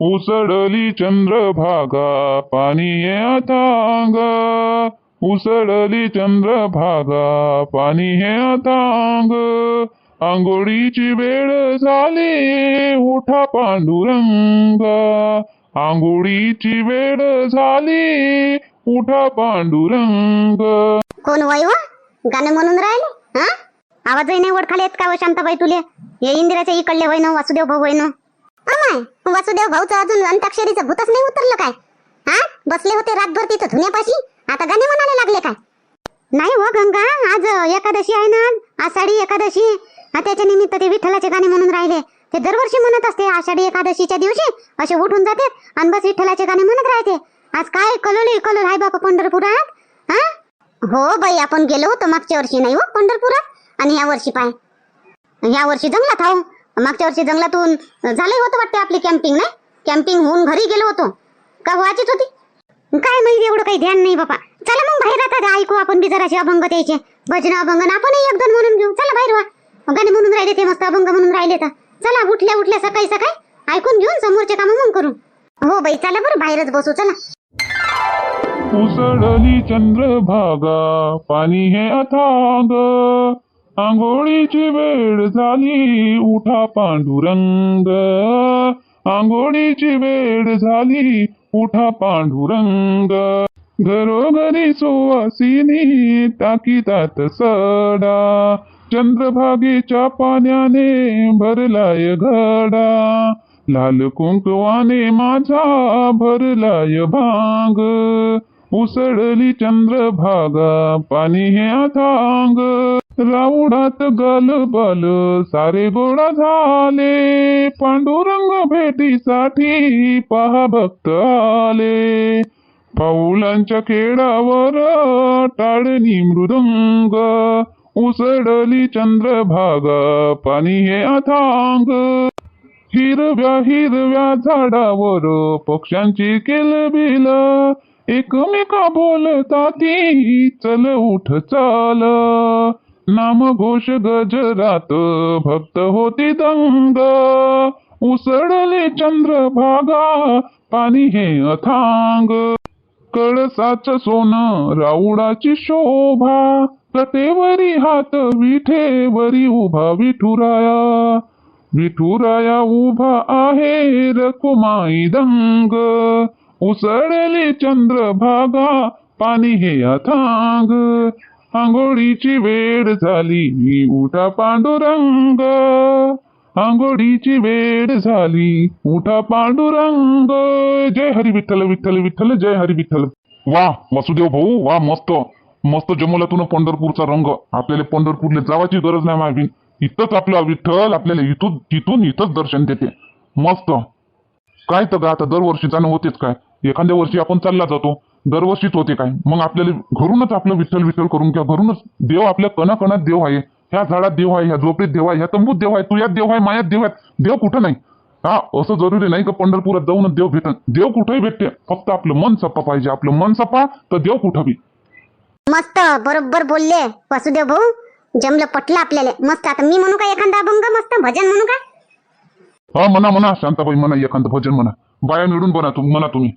उसळली चंद्रभागा पाणी ये अथांग उसळली चंद्रभागा पाणी हे अथांग आंघोळीची वेळ झाली उठा पांडुरंग. आंघोळीची वेळ झाली उठा पांडुरंग. कोण वय हो? गाणं म्हणून राहिले? हा? आवाजही नाही ओळखाले येत का शांत शांताबाई तुले? हे इंदिराच्या इकडले होय ना वासुदेव भाऊ होय काय वासुदेव भाऊचं अजून अंताक्षरीचं भूतच नाही उतरलं काय? हा? बसले होते रातभर तिथं धुण्यापाशी? आता गाणे म्हणायला लागले काय? नाही हो गंगा आज एकादशी आहे ना आषाढी एकादशी. त्याच्या निमित्त ते विठ्ठलाचे गाणे म्हणून राहिले. ते दरवर्षी म्हणत असते आषाढी एकादशीच्या दिवशी असे उठून जाते आणि बस विठ्ठलाचे गाणे म्हणत राहते. आज काय कलोली कलोल आहे बापा पंढरपुरात? हा? हो बाई आपण गेलो होतो मागच्या वर्षी नाही हो पंढरपुरात? आणि या वर्षी पाय. या वर्षी जमला आहो मागच्या वर्षी जंगलातून झाले होतं वाटते आपली कॅम्पिंग नाही? कॅम्पिंग होऊन घरी गेलो होतो. का व्हायचीच होती? काय माहिती एवढं काही ध्यान नाही बाबा. चला मग बाहेर आता ऐकू आपण बी जराशी अभंग द्यायचे भजन अभंग आपणही एक दोन म्हणून घेऊ. चला बाहेर वा. गाणे म्हणून राहिले ते मस्त अभंग म्हणून राहिले तर. चला उठल्या उठल्या सकाळी सकाळी. ऐकून घेऊन समोरचे काम मग करू. हो बाई चला बरं बाहेरच बसू चला. उसळली चंद्रभागा पाणी हे अथांग. आंघोळीची वेळ झाली उठा पांडुरंग. आंघोळीची वेळ झाली उठा पांडुरंग. घरोघरी सुवासिनी टाकीतात सडा. चंद्रभागेच्या पाण्याने भरलाय घडा. लाल कुंकवाने माझा भरलाय भांग. उसळली चंद्रभागा पाणी हे अथांग राऊडात गल बल सारे गोळा झाले. पांडुरंग भेटीसाठी पहा भक्त आले. पाऊलांच्या खेळावर टाळणी मृदंग उसळली चंद्रभागा पाणी हे अथांग. हिरव्या हिरव्या झाडावर पक्ष्यांची केलबिल एकमेका बोलता ती चल उठ चाल. नामघोष गजरात भक्त होती दंग। उसळले चंद्रभागा पाणी हे अथांग। कळसाच सोनं राऊडाची शोभा कटेवरी हात विठेवरी उभा विठुराया। विठुराया उभा आहे रखुमाई दंग। उसळली चंद्रभागा पाणी हे अथांग। आंघोळीची वेळ झाली उठा पांडुरंग. आंघोळीची वेळ झाली उठा पांडुरंग. जय हरी विठ्ठल विठ्ठल विठ्ठल जय हरी विठ्ठल. वा वसुदेव भाऊ वा मस्त. मस्त जमवला तुला पंढरपूरचा रंग. आपल्याला पंढरपूरला जावाची गरज नाही मावी इथंच आपला विठ्ठल आपल्याला इथून तिथून इथंच दर्शन देते. मस्त. काय तर आता दरवर्षी जाणं होतेच काय? एखाद्या वर्षी आपण चालला जातो. दरवर्षीच होते काय? मग आपल्याला घरूनच आपलं विठ्ठल विठ्ठल करून घ्या घरूनच देव आपल्या कणाकणात देव आहे ह्या झाडात देव आहे ह्या झोपडीत देव आहे ह्या तंबूत देव आहे तुझ्यात देव आहे मायात देव आहे देव कुठं नाही? हा असं जरुरी नाही का पंढरपुरात जाऊनच देव भेटन? देव कुठेही भेटते फक्त आपलं मन सप्पा पाहिजे. आपलं मन सप्पा तर देव कुठं बी. मस्त बरोबर बोलले वासुदेव भाऊ. जमलं पटलं आपल्याला. मस्त आता मी म्हणू का एखादा अभंग? मस्त भजन म्हणू का? हा म्हणा म्हणा शांताबाई म्हणा एखादं भजन म्हणा. बाया मिळून म्हणा तुम्ही म्हणा तुम्ही.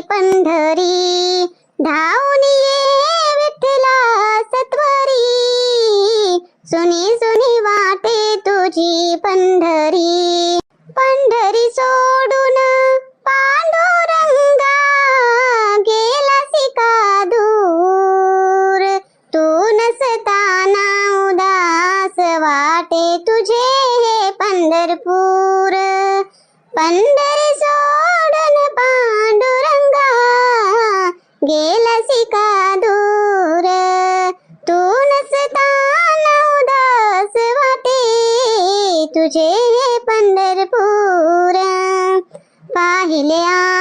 पंढरी. धावून ये विठ्ठला सत्वरी. सुनी सुनी वाटे तुझी पंढरी. पंढरी सोडून पाहिले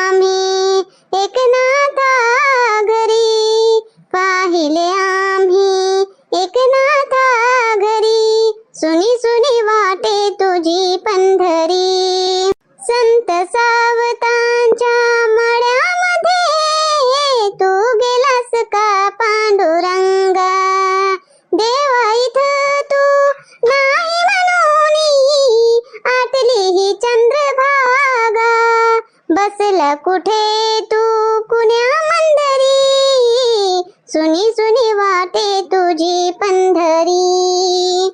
बसला कुठे तू? कुण्या मंदरी सुनी सुनी वाटे तुझी पंधरी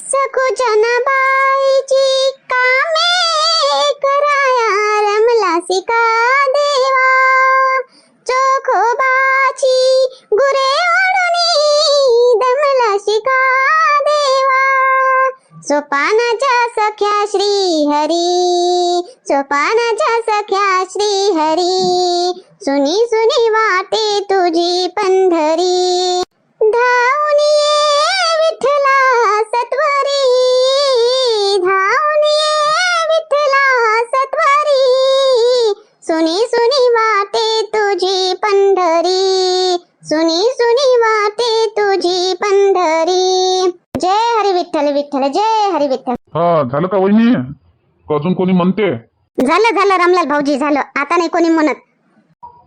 सखू बाईची कामे कराया रमला सिका. सोपानाच्या सख्या श्री हरी. सोपानाच्या सख्या श्री हरी. सुनी सुनी वाटे तुझी पंधरी विठ्ठल जय हरी विठ्ठल हा झालं का वहिनी? का अजून कोणी म्हणते? झालं झालं रामलाल भाऊजी झालं. आता नाही कोणी म्हणत.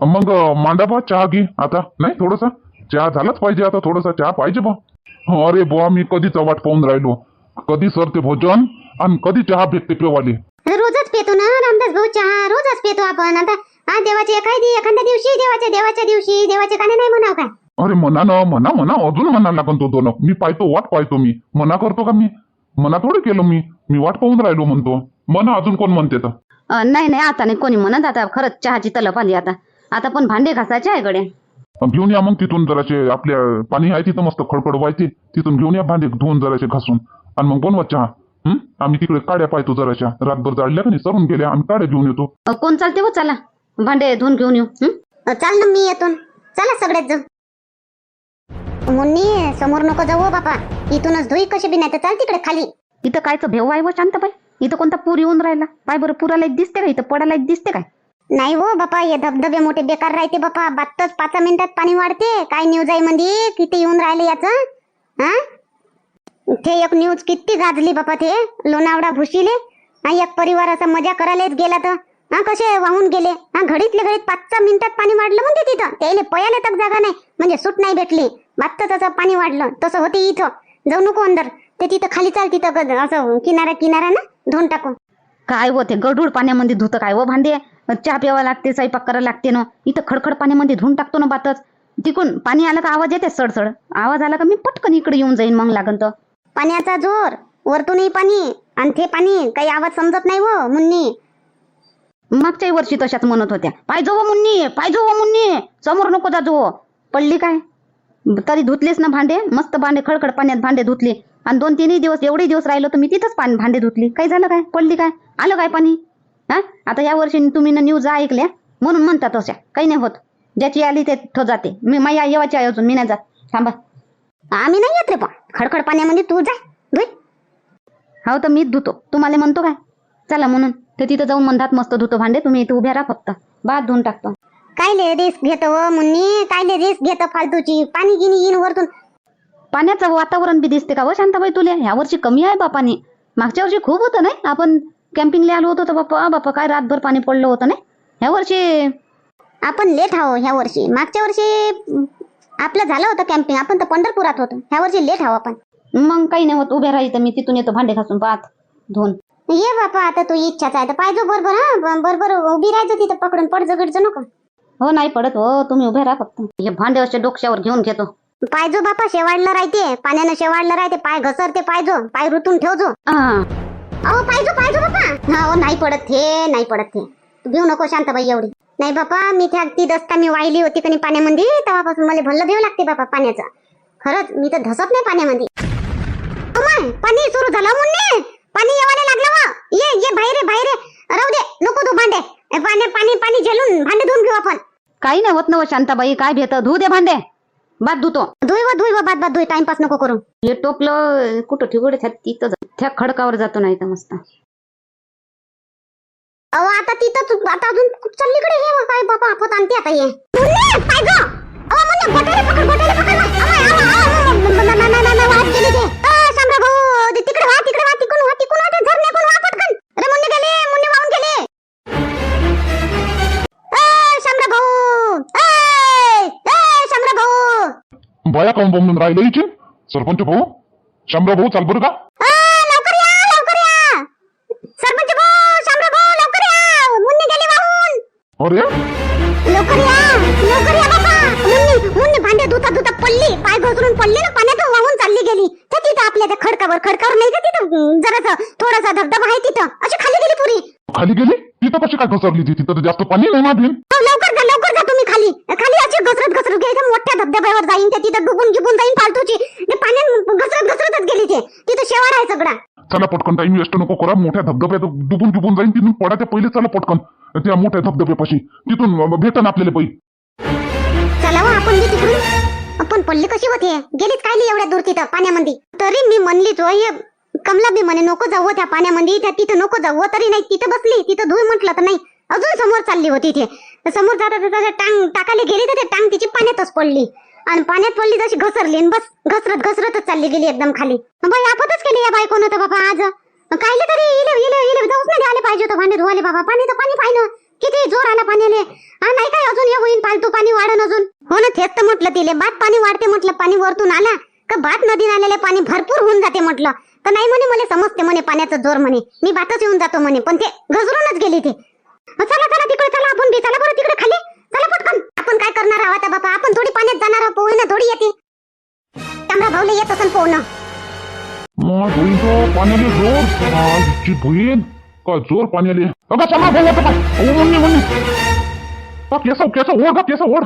मग मांडा बा चहा घे आता. नाही थोडसा. चहा झालाच पाहिजे आता थोडासा चहा पाहिजे बा. अरे बुवा मी कधीच वाट पाहून राहिलो. कधी सर ते भोजन आणि कधी चहा भेटते पेवाले. रोजच पेतो ना रामदास भाऊ चहा. रोजच पेतो आपण. आता हा देवाची एखादी एखाद्या दिवशी देवाच्या देवाच्या दिवशी देवाचे गाणे नाही म्हणाव काय? अरे म्हणा ना म्हणा म्हणा अजून म्हणा लागन तो दोन. मी पाहतो वाट पाहतो मी. मना करतो का मी? मना थोडं केलं मी. मी वाट पाहून राहिलो म्हणतो. मना अजून कोण म्हणते तर? अ, नाही नाही आता नाही कोणी म्हणत आता. खरंच चहाची तलप आली आता. आता पण भांडे घासायचे आहे गड्या. घेऊन या मग तिथून जराशे आपल्या पाणी आहे तिथं मस्त खडखड व्हायचे तिथून घेऊन या भांडे धुवून जराशे घासून. आणि मग बनवा चहा. हं? आम्ही तिकडे काड्या पाहतो जराशा. रातभर जाळल्या का नाही? सरून गेल्या. आम्ही काड्या घेऊन येतो. अ, कोण चालते हो? चला. भांडे धुवून घेऊन येऊ. हं? अ, चाल ना मी येतो. चला सगळेच जाऊ मुन्नी समोर नको जाऊ हो बापा. इथूनच धुई कशी बी नाही तर चाल तिकडे खाली. इथं कायचं भेव आहे व शांतबाई इथं कोणता पूर येऊन राहिला? पाय बरं पुराला एक दिसते का इथं? पडायला एक दिसते काय? नाही हो बापा हे धबधबे मोठे बेकार राहते बापा. बातच पाच मिनिटात पाणी वाढते. काय न्यूज आहे मध्ये किती येऊन राहिले याच? हा? ते एक न्यूज किती गाजली बापा ते. लोणावळा भुशीले. हा एक परिवार असा मजा करायलाच गेला तर. हा कसे वाहून गेले? हा घडीतल्या घडीत पाच सहा मिनिटात पाणी वाढलं म्हणते तिथं. त्याला पयाला तक जागा नाही. म्हणजे सूट नाही भेटली. बातच असं पाणी वाढलं तसं होते इथं. जाऊ नको अंदर. ते तिथं खाली चाल तिथं ग- असं किनारा किनारा ना धुवून टाकू. काय व ते गडूळ पाण्यामध्ये धुतं काय व भांडे? चहा प्यावा लागते स्वयंपाक करायला लागते ना. इथं खडखड पाण्यामध्ये धुवून टाकतो ना बातच. तिकून पाणी आलं का आवाज येते सडसड? आवाज आला का मी पटकन इकडे येऊन जाईन मग लागन तर. पाण्याचा जोर वरतूनही पाणी आणि ते पाणी काही आवाज समजत नाही हो मुन्नी. मागच्याही वर्षी तशाच म्हणत होत्या. पाहिजो व मुन्नी पाहिजो व मुन्नी. समोर नको जा जो पडली काय? तरी धुतलेच ना भांडे. मस्त भांडे खडखड पाण्यात भांडे धुतले. आणि दोन तीनही दिवस एवढे दिवस राहिलो तर मी तिथंच पाणी भांडे धुतली. काय झालं काय? पडली काय? आलं काय पाणी? हा? आता या वर्षी तुम्ही ना न्यूज ऐकल्या म्हणून म्हणतात तशा. काही नाही होत. ज्याची आली ते तो जाते. मी माझ्या येवाची आहे अजून. मी नाही जात. थांबा. आम्ही नाही येत रे पण खडखड पाण्यामध्ये तू धुई हो तर मीच धुतो. तुम्हाला म्हणतो काय चला म्हणून. तर तिथं जाऊन म्हणतात मस्त धुतो भांडे. तुम्ही इथं उभ्या राहा फक्त. बाद धुवून टाकतो. काय रिस्क घेतो हो मुन्नी? काय रिस्क घेतो फालतूची? पाणी गिनी येईन वरतून. पाण्याचं वातावरण बी दिसते का व शांताबाई तुले? ह्या वर्षी कमी आहे बा पाणी मागच्या वर्षी खूप होतं नाही? आपण कॅम्पिंगला आलो होतो तर बाप्पा बाप्पा काय रातभर पाणी पडलं होतं नाही? ह्या वर्षी आपण लेट आहो ह्या वर्षी. मागच्या वर्षी आपलं झालं होतं कॅम्पिंग आपण तर पंढरपुरात होतो. ह्या वर्षी लेट आहो आपण. मग काही नाही होत. उभ्या राहायचं मी तिथून येतो भांडे घासून पाहत धुवून. ये बापा आता तू इच्छाच आहे. तर पाहिजे बरोबर हा. बरोबर उभी राहायचं तिथं पकडून. पड जगडचं नको. हो नाही पडत हो तुम्ही उभे राहा फक्त. हे भांडे असे डोक्यावर घेऊन घेतो. पायजो बापा शेवाडलं राहते. पाण्यानं शेवाडलं राहते. पाय घसरते पायजो पाय रुतून ठेवजो. अहो पाहिजो पाहिजो बापा. हो नाही पडत हे नाही पडत हे. तू घेऊ नको शांताबाई एवढी. नाही बापा मी त्या ती दस्ता मी वाहिली होती कणी पाण्यामध्ये. तेव्हापासून मला भल्लं भेव लागते बापा पाण्याचं. खरंच मी तर धसत नाही पाण्यामध्ये. पाणी सुरू झालं मुन्ने पाणी येवायला लागलं वा. ये ये बाहेर बाहेर. राहू दे नको तू भांडे. पाणी पाणी पाणी झेलून भांडे धुवून घेऊ आपण काही नाही होत ना व शांताबाई काय भेट धुऊ दे भांडे बाद धुतो धुई व धुई व बाद बाद धुई टाइमपास नको करू हे टोपलं कुठं ठिवडे तिथं त्या खडकावर जातो नाही तर मस्त अहो आता तिथं आता अजून चाललीकडे हे काय बाबा आपत आणते आता ये मुन्ने पाहिजे अहो मुन्ने गोट्याला पकड गोट्याला पकड ना. न- न- न- न- ते अ, शामराव भाऊ तिकडे वा तिकडे वा तिकडून वा बाया काऊन बोंबलून राहिलं इथे? सरपंच भाऊ शामराव भाऊ चाल बरं का? अ, लवकर या लवकर या. सरपंच भाऊ शामराव भाऊ लवकर या. मुन्ने गेले वाहून. अरे? लवकर या लवकर या बाबा. मुन्नी मुन्नी भांडे धुता धुता पडली. पाय घसरून पडली ना पाण्यात वाहून चालली गेली. तर तिथं आपल्या त्या खडकावर खडकावर नाही का तिथं? जरासा थोडासा धबधबा आहे तिथं. अशी खाली गेली पुरी. खाली गेली? तिथं कशी काय घसरली ती? तिथं तर जास्त पाणी नाही माधीन हो, लवकर जा लवकर जा तुम्ही खाली खाली अशी घसरत घसरत गेली तर मोठ्या धबधब्यावर जाईन ते तिथं डुबून गिबून जाईन फालतूची. ते पाण्यात घसरत घसरतच गेली ते. तिथं शेवाळ आहे सगळा. चला पटकन टाइम वेस्ट नको करा. मोठ्या धबधब्यात डुबून डुबून जाईन तिथून पडायच्या पहिले चला पटकन. त्या मोठ्या धबधब्यापाशी. तिथून भेटन आपल्याला पै चला हो, आपण बी तिकडून. आपण पडली कशी होती? गेलीच काय नाही एवढ्या दूर तिथं पाण्यामध्ये तरी मी म्हणलीच हो, हे कमला बी म्हणे नको जाऊ हो त्या पाण्यामध्ये त्या तिथं नको जाऊ हो, तरी नाही तिथं बसली तिथं धुई म्हटलं तर नाही. अजून समोर चालली होती ते. समोर जाता जाता टांग टाकायला गेली तर ते टांग तिची पाण्यातच पडली. आणि पाण्यात पडली तशी घसरली आणि बस घसरत घसरतच चालली गेली एकदम खाली. बाई आपतच केली या बायकोनं तर बाबा आज? कायले तरी इले इले इले जाऊच नाही पाहिजे होतं भांडे धुवाले बाबा. पाणी तर पाणी पाहिलं. किती जोर आला पाण्याले. हा नाही काय अजून हे होईन? फालतू पाणी वाढन अजून. हो ना तेच तर म्हटलं तिले. बात पाणी वाढते म्हटलं पाणी वरतून आला. का भात नदी आलेले पाणी भरपूर होऊन जाते म्हटलं. तर नाही म्हणे मला समजते म्हणे पाण्याचा जोर म्हणे. मी भातच येऊन जातो म्हणे. पण ते घसरूनच गेली ते. चला चला तिकडे चला आपण बी चला बरं तिकडे खाली. चला पटकन. आपण काय करणार आहोत आता बापा? आपण थोडी पाण्यात जाणार आहोत पोहणं थोडी येते. तांबडा भाऊले येत असेल पोहणं. मग बहिणीचं पाण्याले जोर. आजची बहीण का जोर पाण्याले? अगं चला भाऊ आता पाय. ओ म्हणणे म्हणणे ओढ का केस ओढ.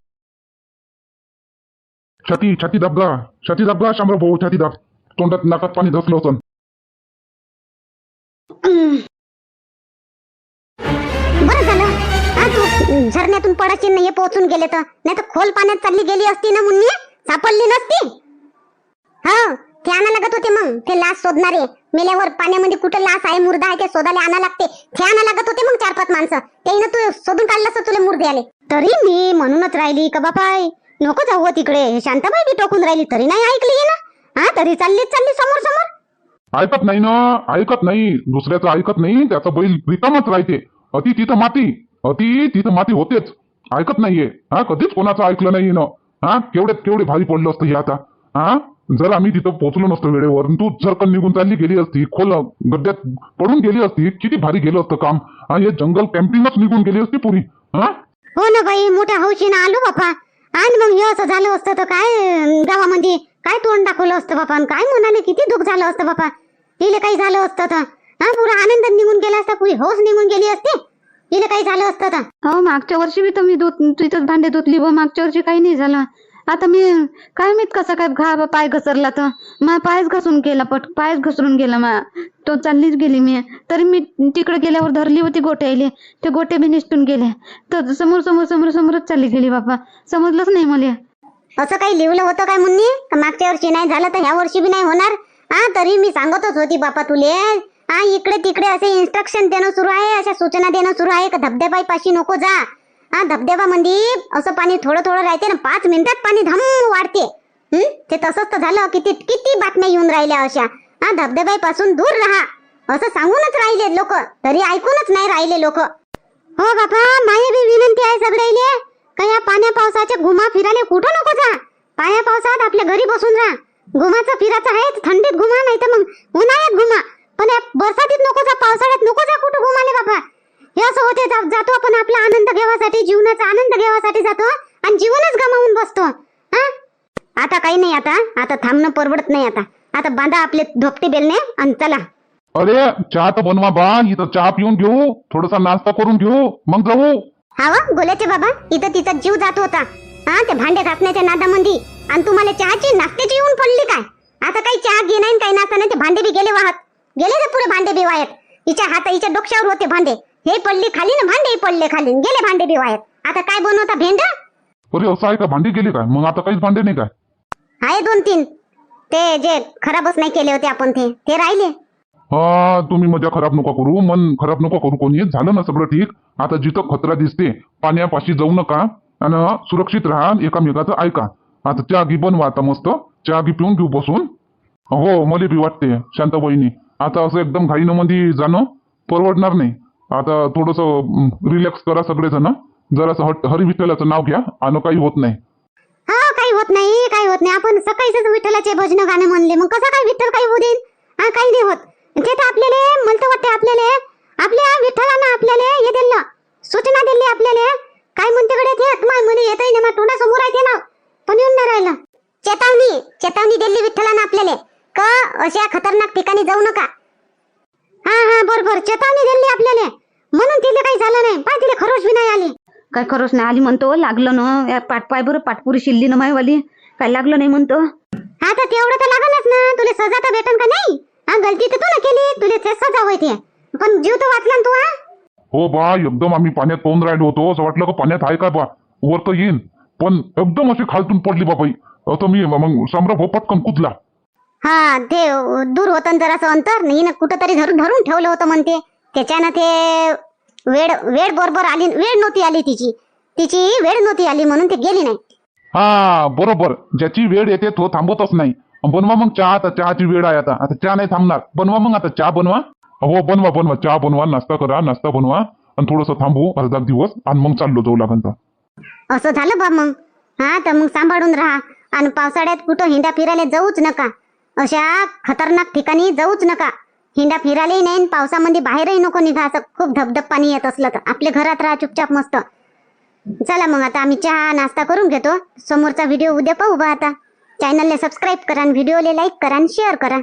छाती छाती दाबगा छाती दाबगा शामराव भाऊ छाती दाब. तोंडात नाकात पाणी धसलं होतं. झरण्यातून पडायची नाही पोहोचून गेले तर. नाही तर खोल पाण्यात चालली गेली असती ना मुन्नी? सापडली नसती? हो ते आणा लागत होते मग. ते लाश शोधणारे. मेल्यावर पाण्यामध्ये कुठं लाश आहे मुर्दा आहे ते शोधायला आणा लागते. ते आणा लागत होते मग चार पाच माणसं. ते तू शोधून काढलं असं तुला मुर्दे आले. तरी मी म्हणूनच राहिली का बापाय? नको जाऊ तिकडे. शांताबाई बी टोकून राहिली. तरी नाही ऐकली ना? हा तरी चालली चालली समोर समोर. ऐकत नाही ना ऐकत नाही. दुसऱ्याचं ऐकत नाही त्याचा बैल रिकामच राहते. अति तिथं माती. ती तिथं माती होतेच. ऐकत नाहीये. हा कधीच कोणाचं ऐकलं नाही ना. हा केवढे केवढे भारी पडलं असतं हे आता. हा जर आम्ही तिथं पोहोचलो नसतो वेळेवर. आणि तू झरकन निघून चालली गेली असती खोल गड्ड्यात पडून गेली असती किती भारी गेलं असतं काम. हे जंगल कॅम्पिंगच निघून गेली असती पुरी. हा? हो ना बाई मोठ्या हौशीनं आलो बापा. आणि मग हे असं झालं असतं तर काय गावामध्ये काय तोंड दाखवलं असतं बापा? आणि काय म्हणाले किती दुःख झालं असतं बापा? तिला काही झालं असतं तर. हा पुरा आनंद निघून गेला असता पुरी हौस निघून गेली असती. हिला काही झालं असतं तर. हो मागच्या वर्षी बी तर मी तिथंच भांडे धुतली व मागच्या वर्षी काही नाही झालं. आता मी काय माहीत कसा काय घा पाय घसरला तर. मा पायच घसरून गेला पट पायच घसरून गेला मा. तो चाललीच गेली मी. तरी मी तिकडे गेल्यावर धरली होती गोट्याले ते गोटे बी निसटून गेले. तर समोर समोर समोर समोरच चालली गेली बापा समजलंच नाही मला. असं काही लिहिलं होतं काय मुन्नी? का मागच्या वर्षी नाही झालं तर ह्या वर्षी बी नाही होणार? हा तरी मी सांगतच होती बापा तुले. हा इकडे तिकडे असे इन्स्ट्रक्शन देणं सुरू आहे अशा सूचना देणं सुरू आहे का धबधबाई पाशी नको जा. हा धबधबामध्ये असं पाणी थोडं थोडं राहते ना पाच मिनिटात पाणी धम वाढते. हम्म ते तसंच तर झालं किती किती बातम्या येऊन राहिल्या अशा. हा धबधबाई पासून दूर राहा. असं सांगूनच राहिले लोक तरी ऐकूनच नाही राहिले लोक. हो बाबा माझी बी विनंती आहे सगळ्याले का या पाण्या पावसाच्या घुमा फिरायला कुठं नको जा. पाण्या पावसात आपल्या घरी बसून राहा. घुमाचं फिरायचं आहे थंडीत घुमा नाही तर मग उन्हाळ्यात घुमा. पण या बरसातीत नको जा पावसाळ्यात नको जा कुठं घुमाले बाबा. हे असं होते जातो आपण आपला आनंद घेवासाठी जीवनाचा आनंद घेवासाठी जातो आणि जीवनच गमावून बसतो. हा? आता काही नाही आता आता थांबणं परवडत नाही आता. आता बांधा आपले धोपटे बेलने आणि चला. अरे चहा तर बनवा बा इथं चहा पिऊन घेऊ थोडासा नाश्ता करून घेऊ मग जाऊ. हा वा गोल्याचे बाबा इथं तिचा जीव जात होता. हा ते भांडे घासण्याच्या नादामध्ये आणि तुम्हाला चहाची नाश्त्याची येऊन पडली काय? आता काही चहा घे नाही काही नाश्ता नाही ते भांडे बी गेले वाहत. गेले ते पुढे भांडे बी वाहत हिच्या हात हिच्या डोक्यावर होते भांडे. हे पडली खाली ना भांडे पडले खाली. गेले भांडे बी वाहत आता काय बनवता भेंड? अरे असं आहे का भांडी गेली काय? मग आता काहीच भांडे नाही काय? आहे दोन तीन ते जे खराबच नाही केले होते आपण ते. ते राहिले. हा तुम्ही मजा खराब नका करू. मन खराब नका करू. कोणी झालं ना सगळं ठीक? आता जिथं खतरा दिसते पाण्यापाशी जाऊ नका आणि सुरक्षित राहा एकामेकाचं ऐका. आता चहा घी बनवा आता मस्त. चहा घी पिऊन घेऊ बसून. हो मला बी वाटते शांताबाईनी. आता असं एकदम घाईनं जाणं परवडणार नाही. आता थोडस रिलॅक्स करा सगळेजण. जरासं हरी विठ्ठलाचं नाव घ्या आणि काही होत नाही. हा काही होत नाही काही होत नाही. आपण सकाळीच विठ्ठलाचे भजन गाणे म्हणले. मग कसं काय विठ्ठल काही होऊ देईन? हा काही नाही होत. ते तर आपल्याला म्हणत वाटते आपल्याला. आपल्या विठ्ठलानं आपल्याला हे दिलं. सूचना दिली आपल्याला. काय म्हणते कडे ते? माय म्हणे येत आहे ना तोंडासमोर आहे ते नाव. पण येऊन नाही राहिलं. चेतावणी चेतावणी दिली विठ्ठलानं आपल्याला. का? अशा खतरनाक ठिकाणी जाऊ नका. हा हा बरोबर. चेतावणी दिली आपल्याला म्हणून तिला काही झालं नाही. पाय तिला खरोश बी नाही आली. काय खरंच नाही आली म्हणतो. लागलं ना. या पाठ पाय बरं पाठपुरी शिल्ली ना मायवाली. काय लागलं नाही म्हणतो. हा तर तेवढं तर लागलच ना. तुला सजा तर भेटन का नाही? हा गलती तर तू ना केली. तुला ते सजा होते. पण जीव तर वाचला ना तू हा? हो बा एकदम आम्ही पाण्यात पाहून राहिलो होतो. असं वाटलं का पाण्यात आहे का बा? वर तर येईन. पण एकदम अशी खालतून पडली बाबाई. आता मी मग सम्राट हो पटकन कुदला हा ते दूर होतं जरासं अंतर हिनं कुठं तरी धरून धरून ठेवलं होतं म्हणते त्याच्यानं ते वेळ वेळ बरोबर आली वेळ नव्हती आली तिची. तिची वेळ नव्हती आली म्हणून ते गेली नाही. हा बरोबर. ज्याची वेळ येते तो थांबतच नाही. बनवा मग चहा आता चहाची वेळ आहे आता. आता चहा नाही थांबणार. बनवा मग आता चहा बनवा. हो बनवा बनवा. चहा बनवा नाश्ता करा नाश्ता बनवा. आणि थोडस थांबू अर्धा दिवस आणि मग चाललो जाऊ लागन तर असं झालं बा मग. हा तर मग सांभाळून राहा. आणि पावसाळ्यात कुठं हिंडा फिरायला जाऊच नका. अशा खतरनाक ठिकाणी जाऊच नका. हिंडा फिरायलाही नाही पावसामध्ये बाहेरही नको निघा असं खूप धबधब पाणी येत असलं तर. आपल्या घरात राहा चुपचाप मस्त. चला मग आता आम्ही चहा नाश्ता करून घेतो. समोरचा व्हिडिओ उद्या पाहू बा आता. चॅनलला सबस्क्राईब करा व्हिडिओला लाईक करा आणि शेअर करा.